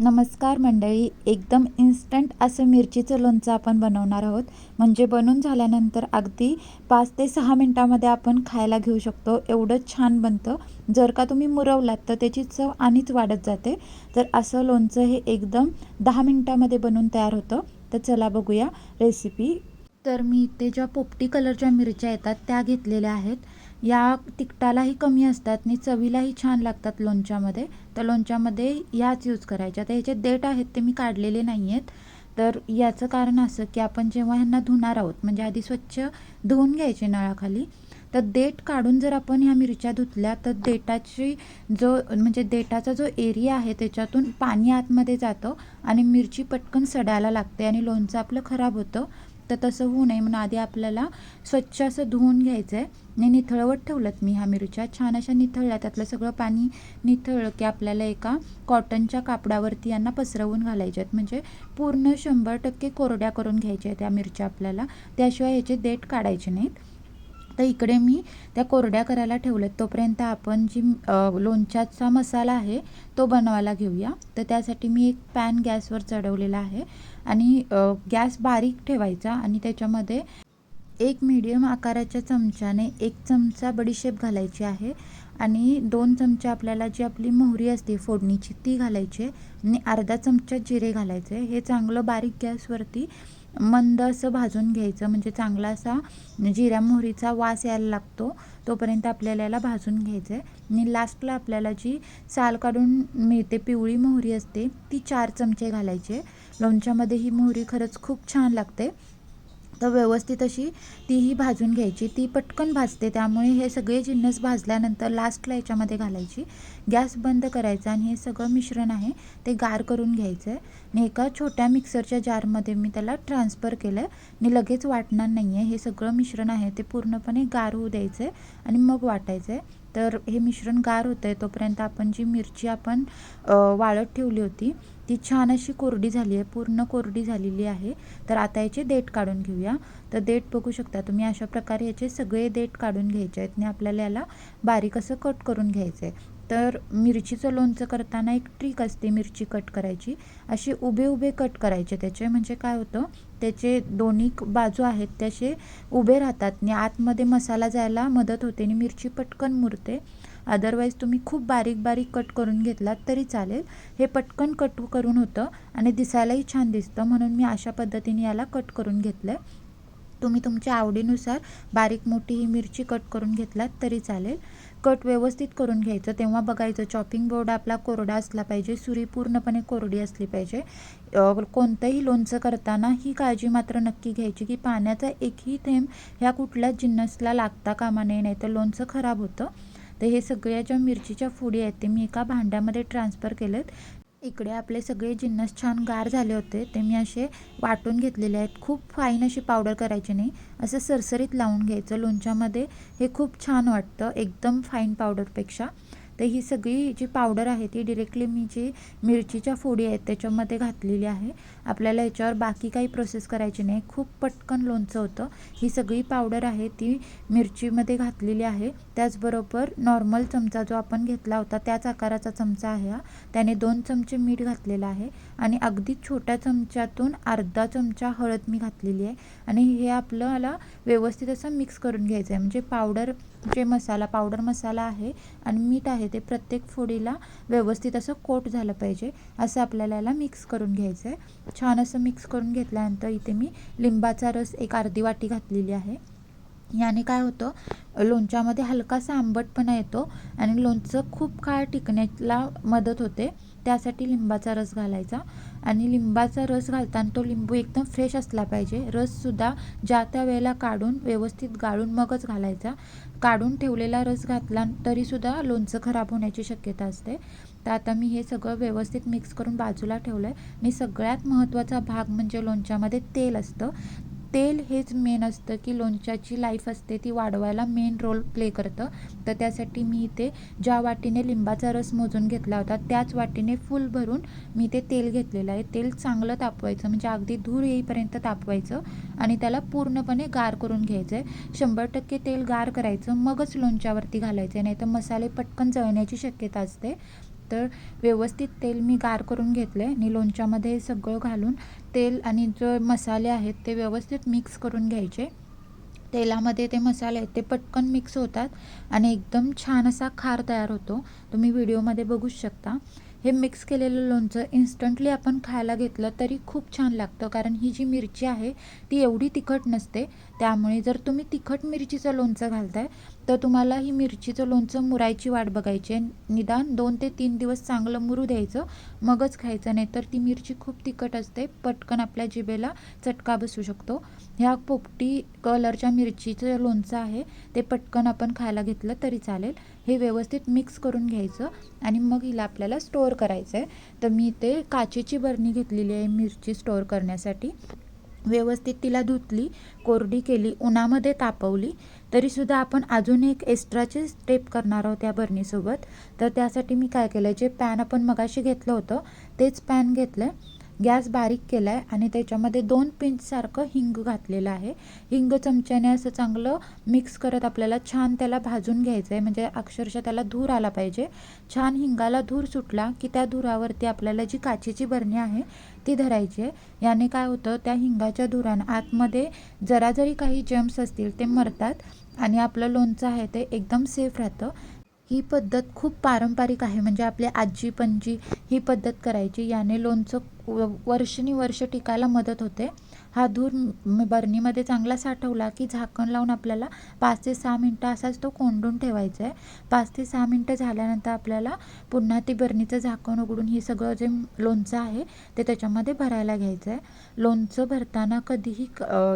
नमस्कार मंडळी एकदम इन्स्टंट असं मिरचीचं लोणचं आपण बनवणार आहोत. म्हणजे बनून झाल्यानंतर अगदी पाच ते सहा मिनटामध्ये आपण खायला घेऊ शकतो. एवढं छान बनतं. जर का तुम्ही मुरवलात तर त्याची चव आणिच वाढत जाते. तर असं लोणचं हे एकदम दहा मिनटामध्ये बनवून तयार होतं. तर चला बघूया रेसिपी तर मी इथे ज्या पोपटी कलरच्या मिरच्या येतात त्या घेतलेल्या आहेत. या तिखटालाही कमी असतात आणि चवीलाही छान लागतात लोणच्यामध्ये. तर लोणच्यामध्ये याच यूज करायच्या. तर ह्याचे देठ आहेत ते मी काढलेले नाही आहेत तर याचं कारण असं की आपण जेव्हा ह्यांना धुणार आहोत म्हणजे आधी स्वच्छ धुवून घ्यायचे नळाखाली. तर देठ काढून जर आपण ह्या मिरच्या धुतल्या तर देठाची जो म्हणजे देठाचा जो एरिया आहे त्याच्यातून पाणी आतमध्ये जातं आणि मिरची पटकन सडायला लागते आणि लोणचं आपलं खराब होतं. तर तसं होऊ नये म्हणून आधी आपल्याला स्वच्छ असं धुवून घ्यायचं आहे आणि निथळवत ठेवलं मी ह्या मिरच्या. छान अशा निथळल्या. त्यातलं सगळं पाणी निथळलं की आपल्याला एका कॉटनच्या कापडावरती यांना पसरवून घालायच्या आहेत. म्हणजे पूर्ण शंभर टक्के कोरड्या करून घ्यायच्या आहेत त्या मिरच्या आपल्याला. त्याशिवाय ह्याचे देठ काढायचे नाहीत. तर इकडे मी त्या कोरड्या करायला ठेवल्यात. तोपर्यंत आपण जी लोणच्याचा मसाला आहे तो बनवायला घेऊया. तर त्यासाठी मी एक पॅन गॅसवर चढवलेला आहे आणि गॅस बारीक ठेवायचा आणि त्याच्यामध्ये एक मीडियम आकाराच्या चमच्याने एक चमचा बडीशेप घालायची आहे आणि दोन चमचे आपल्याला जी आपली मोहरी असते फोडणीची ती घालायची आहे आणि अर्धा चमचा जिरे घालायचे हे चांगलं बारीक गॅसवरती मंद असं भाजून घ्यायचं. म्हणजे चांगला असा जिऱ्या मोहरीचा वास यायला लागतो. तोपर्यंत आपल्याला याला भाजून घ्यायचं आहे आणि लास्टला आपल्याला जी साल काढून मिळते पिवळी मोहरी असते ती चार चमचे घालायचे. लोणच्यामध्ये ही मोहरी खरंच खूप छान लागते. तर व्यवस्थित अशी तीही भाजून घ्यायची. ती पटकन भाजते त्यामुळे हे सगळे जिन्नस भाजल्यानंतर लास्टला याच्यामध्ये घालायची. गॅस बंद करायचा आणि हे सगळं मिश्रण आहे ते गार करून घ्यायचं आहे आणि एका छोट्या मिक्सरच्या जारमध्ये मी त्याला ट्रान्सफर केलं आहे आणि लगेच वाटणार नाही आहे हे सगळं मिश्रण आहे ते पूर्णपणे गार होऊ द्यायचं आहे आणि मग वाटायचं आहे तर हे मिश्रण गार होतं आहे तोपर्यंत आपण जी मिरची आपण वाळत ठेवली होती ती छान अशी कोरडी झाली आहे पूर्ण कोरडी झालेली आहे. तर आता याचे देठ काढून घेऊया. तर देठ बघू शकता तुम्ही अशा प्रकारे याचे सगळे देठ काढून घ्यायचे आहेत आणि आपल्याला याला बारीक असं कट करून घ्यायचं आहे तर मिरचीचं लोणचं करताना एक ट्रिक असते मिरची कट करायची. असे उभे उभे कट करायचे त्याचे. म्हणजे काय होतं? त्याचे दोन्ही बाजू आहेत त्याचे उभे राहतात आणि आतमध्ये मसाला जायला मदत होते आणि मिरची पटकन मुरते. अदरवाईज तुम्ही खूप बारीक बारीक कट करून घेतलात तरी चालेल. हे पटकन कट करून होतं आणि दिसायलाही छान दिसतं. म्हणून मी अशा पद्धतीने याला कट करून घेतलं आहे तुम्ही तुमच्या आवडीनुसार बारीक मोठी ही मिरची कट करून घेतलात तरी चालेल. कट व्यवस्थित करून घ्यायचं. तेव्हा बघायचं चॉपिंग बोर्ड आपला कोरडा असला पाहिजे सुरी पूर्णपणे कोरडी असली पाहिजे. कोणतंही लोणचं करताना ही काळजी मात्र नक्की घ्यायची की पाण्याचा एकही थेंब ह्या कुठल्याच जिन्नसला लागता कामा नये नाही तर लोणचं खराब होतं. तर हे सगळ्या ज्या मिरचीच्या फुडी आहेत ते मी एका भांड्यामध्ये ट्रान्सफर केलेत. इकडे आपले सगळे जिन्नस छान गार झाले होते ते मी असे वाटून घेतलेले आहेत. खूप फाईन अशी पावडर करायची नाही. असं सरसरीत लावून घ्यायचं. लोणच्यामध्ये हे खूप छान वाटतं. एकदम फाईन पावडरपेक्षा तर ही सगळी जी पावडर आहे ती डिरेक्टली मी जी मिरचीच्या फोडी आहेत त्याच्यामध्ये घातलेली आहे. आपल्याला याच्यावर बाकी काही प्रोसेस करायची नाही. खूप पटकन लोणचं होतं. ही सगळी पावडर आहे ती मिरचीमध्ये घातलेली आहे. त्याचबरोबर नॉर्मल चमचा जो आपण घेतला होता त्याच आकाराचा चमचा आहे हा. त्याने दोन चमचे मीठ घातलेलं आहे आणि अगदी छोट्या चमच्यातून अर्धा चमचा हळद मी घातलेली आहे. आणि हे आपल्याला व्यवस्थित असं मिक्स करून घ्यायचं आहे. म्हणजे पावडर जे मसाला पावडर मसाला आहे आणि मीठ आहे ते प्रत्येक फोडीला व्यवस्थित असं कोट झालं पाहिजे. असं आपल्याला याला मिक्स करून घ्यायचं आहे छान असं मिक्स करून घेतल्यानंतर इथे मी लिंबाचा रस एक अर्धी वाटी घातलेली आहे. याने काय होतं लोणच्यामध्ये हलकासा आंबटपणा येतो आणि लोणचं खूप काळ टिकण्याला मदत होते. त्यासाठी लिंबाचा रस घालायचा आणि लिंबाचा रस घालताना तो लिंबू एकदम फ्रेश असला पाहिजे. रससुद्धा ज्या त्या वेळेला काढून व्यवस्थित गाळून मगच घालायचा. काढून ठेवलेला रस घातला तरीसुद्धा लोणचं खराब होण्याची शक्यता असते. तर आता मी हे सगळं व्यवस्थित मिक्स करून बाजूला ठेवलं आहे आणि सगळ्यात महत्त्वाचा भाग म्हणजे लोणच्यामध्ये तेल असतं. तेल हेच मेन असतं की लोणच्याची लाईफ असते ती वाढवायला मेन रोल प्ले करतं. तर त्यासाठी मी इथे ज्या वाटीने लिंबाचा रस मोजून घेतला होता त्याच वाटीने फुल भरून मी ते तेल घेतलेलं आहे. तेल चांगलं तापवायचं म्हणजे अगदी धूर येईपर्यंत तापवायचं आणि त्याला पूर्णपणे गार करून घ्यायचं आहे शंभर टक्के तेल गार करायचं मगच लोणच्यावरती घालायचं आहे नाही तर मसाले पटकन जळण्याची शक्यता असते. तर व्यवस्थित तेल मी गार करून घेतले आणि लोणच्यामध्ये सगळं घालून तेल आणि जो मसाले आहेत ते व्यवस्थित मिक्स करून घ्यायचे. तेलामध्ये ते मसाले आहेत ते पटकन मिक्स होतात आणि एकदम छान असा खार तयार होतो. तुम्ही व्हिडिओमध्ये बघूच शकता. हे मिक्स केलेलं लोणचं इन्स्टंटली आपण खायला घेतलं तरी खूप छान लागतं. कारण ही जी मिरची आहे ती एवढी तिखट नसते. त्यामुळे जर तुम्ही तिखट मिरचीचं लोणचं घालताय तर तुम्हाला ही मिरचीचं लोणचं मुरायची वाट बघायची आहे. निदान दोन ते तीन दिवस चांगलं मुरू द्यायचं मगच खायचं नाही तर ती मिरची खूप तिखट असते. पटकन आपल्या जिभेला चटका बसू शकतो. ह्या पोपटी कलरच्या मिरचीचं लोणचं आहे ते पटकन आपण खायला घेतलं तरी चालेल. हे व्यवस्थित मिक्स करून घ्यायचं आणि मग हिला आपल्याला स्टोअर करायचं आहे तर मी ते काचेची बरणी घेतलेली आहे मिरची स्टोअर करण्यासाठी. व्यवस्थित तिला धुतली कोरडी केली उन्हामध्ये तापवली. तरीसुद्धा आपण अजून एक एक्स्ट्राचे स्टेप करणार आहोत त्या बरणीसोबत. तर त्यासाठी मी काय केलं जे पॅन आपण मगाशी घेतलं होतं तेच पॅन घेतलं आहे गॅस बारीक केला आहे आणि त्याच्यामध्ये दोन पिंचसारखं हिंग घातलेलं आहे. हिंग चमच्याने असं चांगलं मिक्स करत आपल्याला छान त्याला भाजून घ्यायचं आहे म्हणजे अक्षरशः त्याला धूर आला पाहिजे. छान हिंगाला धूर सुटला की त्या धुरावरती आपल्याला जी काचेची बरणी आहे ती धरायची आहे. याने काय होतं त्या हिंगाच्या धुरानं आतमध्ये जरा जरी काही जम्स असतील ते मरतात आणि आपलं लोणचं आहे ते एकदम सेफ राहतं. ही पद्धत खूप पारंपरिक आहे. म्हणजे आपली आजी पणजी ही पद्धत करायची. याने लोणचं व टिकायला मदत होते. हा धूर बरणीमध्ये चांगला साठवला की झाकण लावून आपल्याला पाच ते सहा मिनटं असाच तो कोंडून ठेवायचा आहे. पाच ते सहा मिनटं झाल्यानंतर आपल्याला पुन्हा ती बरणीचं झाकण उघडून हे सगळं जे लोणचं आहे ते त्याच्यामध्ये भरायला घ्यायचं आहे. लोणचं भरताना कधीही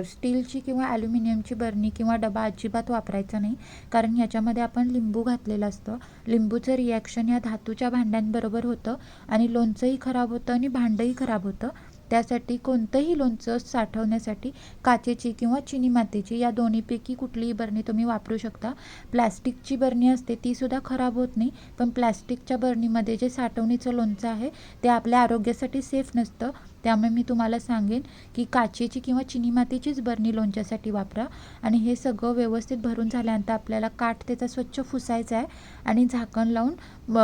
स्टीलची किंवा ॲल्युमिनियमची बरणी किंवा डबा अजिबात वापरायचा नाही. कारण याच्यामध्ये आपण लिंबू घातलेलं असतं. लिंबूचं रिॲक्शन या धातूच्या भांड्यांबरोबर होतं आणि लोणचंही खराब होतं आणि भांडंही खराब होतं. त्यासाठी कोणतंही लोणचं साठवण्यासाठी काचेची किंवा चिनी मातीची या दोन्हीपैकी कुठलीही बरणी तुम्ही वापरू शकता. प्लॅस्टिकची बरणी असते तीसुद्धा खराब होत नाही पण प्लॅस्टिकच्या बरणीमध्ये जे साठवणीचं लोणचं आहे ते आपल्या आरोग्यासाठी सेफ नसतं. त्यामुळे मी तुम्हाला सांगेन की काचेची किंवा चिनी मातीचीच बरणी लोणच्यासाठी वापरा. आणि हे सगळं व्यवस्थित भरून झाल्यानंतर आपल्याला काठ त्याचा स्वच्छ फुसायचा आहे आणि झाकण लावून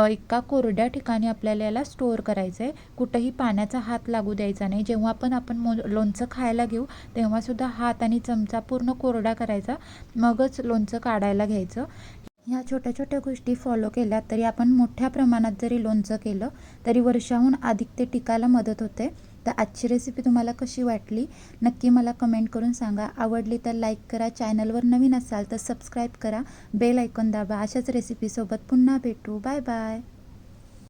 एका कोरड्या ठिकाणी आपल्याला याला स्टोअर करायचं आहे कुठंही पाण्याचा हात लागू द्यायचा नाही. जेव्हा पण आपण मो लोणचं खायला घेऊ तेव्हासुद्धा हात आणि चमचा पूर्ण कोरडा करायचा. मगच लोणचं काढायला घ्यायचं. ह्या छोट्या छोट्या गोष्टी फॉलो केल्या तरी आपण मोठ्या प्रमाणात जरी लोणचं केलं तरी वर्षाहून अधिक ते टिकायला मदत होते. तर आजची रेसिपी तुम्हाला कशी वाटली? नक्की मला कमेंट करून सांगा. आवडली तर लाईक करा. चॅनलवर नवीन असाल तर सबस्क्राईब करा. बेल ऐकून दाबा. अशाच रेसिपीसोबत पुन्हा भेटू. Bye bye